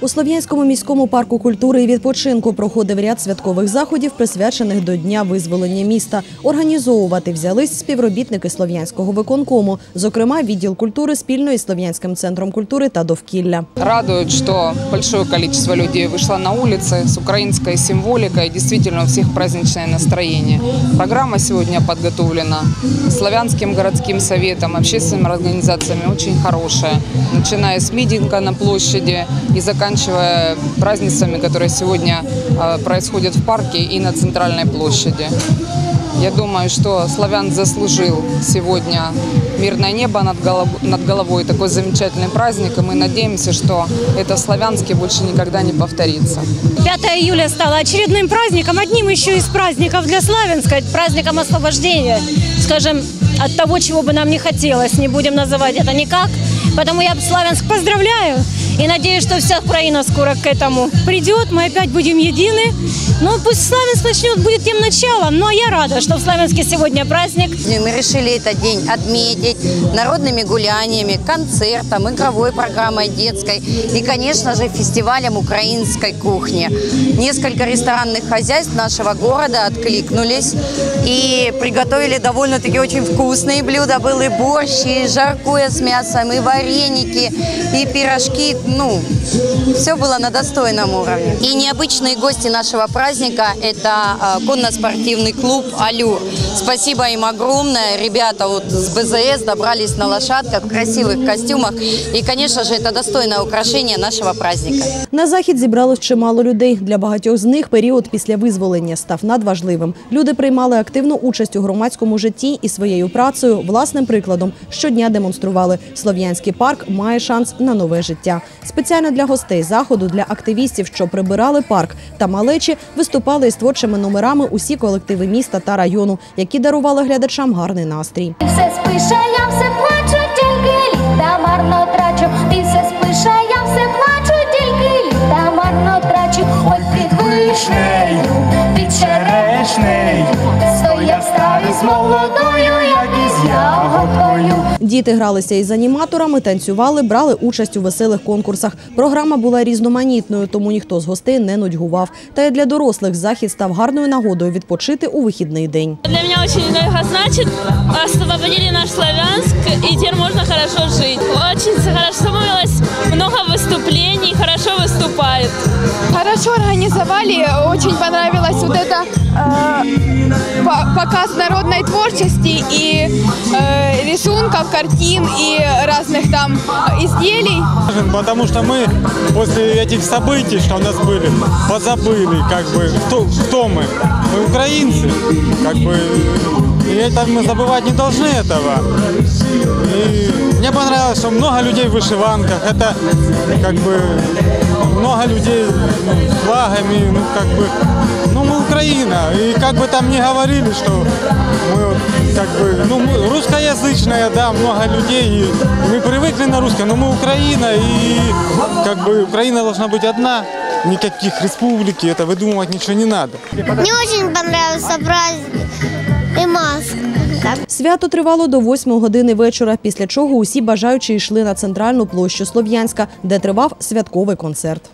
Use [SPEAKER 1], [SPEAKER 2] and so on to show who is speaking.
[SPEAKER 1] У Слов'янському міському парку культури і відпочинку проходив ряд святкових заходів, присвячених до Дня визволення міста. Організовувати взялись співробітники Слов'янського виконкому, зокрема відділ культури спільно із Слов'янським центром культури та довкілля.
[SPEAKER 2] Радует, что большое количество людей вышло на улицы с украинской символикой. Действительно, у всех праздничное настроение. Программа сегодня подготовлена Славянским городским советом, общественными организациями очень хорошая. Начиная с митинга на площади и заканчивая празднествами, которые сегодня э, происходят в парке и на центральной площади. Я думаю, что славян заслужил сегодня мирное небо над, голов- над головой, такой замечательный праздник, и мы надеемся, что это славянский больше никогда не повторится.
[SPEAKER 3] 5 июля стало очередным праздником, одним еще из праздников для Славянска, праздником освобождения, скажем, от того, чего бы нам не хотелось, не будем называть это никак. Поэтому я Славянск поздравляю и надеюсь, что вся Украина скоро к этому придет, мы опять будем едины. Ну, пусть Славянск начнет, будет тем началом, но я рада, что в Славянске сегодня праздник.
[SPEAKER 4] Мы решили этот день отметить народными гуляниями, концертом, игровой программой детской и, конечно же, фестивалем украинской кухни. Несколько ресторанных хозяйств нашего города откликнулись и приготовили довольно-таки очень вкусные блюда. Был и борщ, и жаркое с мясом, и вареники, и пирожки. Ну, все было на достойном уровне. И необычные гости нашего праздника – это э, конно-спортивный клуб «Алюр». Спасибо им огромное. Ребята вот с БЗС добрались на лошадках в красивых костюмах. И, конечно же, это достойное украшение нашего праздника.
[SPEAKER 1] На захід зібралось чимало людей. Для багатьох з них період після визволення став надважливим. Люди приймали активну участь у громадському житті і своєю працею, власним прикладом, щодня демонстрували. Слов'янський парк має шанс на нове життя. Спеціально для гостей заходу, для активістів, що прибирали парк та малечі, виступали із творчими номерами усі колективи міста та району, які дарували глядачам гарний настрій.
[SPEAKER 5] Все спише, я все плачу, тільки літа марно трачу. Ти все спише, я все плачу, тільки літа марно трачу. Ой, під вишнею, під черешнею, стояв старий з молодою.
[SPEAKER 1] Діти гралися із аніматорами, танцювали, брали участь у веселих конкурсах. Програма була різноманітною, тому ніхто з гостей не нудьгував. Та й для дорослих захід став гарною нагодою відпочити у вихідний день.
[SPEAKER 6] Для меня очень много значит. Освободили наш Славянськ і теперь можна хорошо жити. Очень хорошо Хорошо
[SPEAKER 7] организовали, очень понравилось вот это э, по- показ народной творчести и э, рисунков, картин и разных там э, изделий.
[SPEAKER 8] потому что мы после этих событий, что у нас были, позабыли, как бы, кто, кто мы. Мы украинцы, как бы, и это мы забывать не должны этого. И мне понравилось, что много людей в вышиванках, это как бы много людей ну, с флагами, ну как бы, ну мы Украина, и как бы там не говорили, что мы вот, как бы, ну мы русскоязычная, да, много людей, и мы привыкли на русском, но мы Украина, и как бы Украина должна быть одна, никаких республики, это выдумывать ничего не надо.
[SPEAKER 5] Мне очень понравился праздник и маска.
[SPEAKER 1] Свято тривало до 8 години вечора, після чого усі бажаючі йшли на центральну площу Слов'янська, де тривав святковий концерт.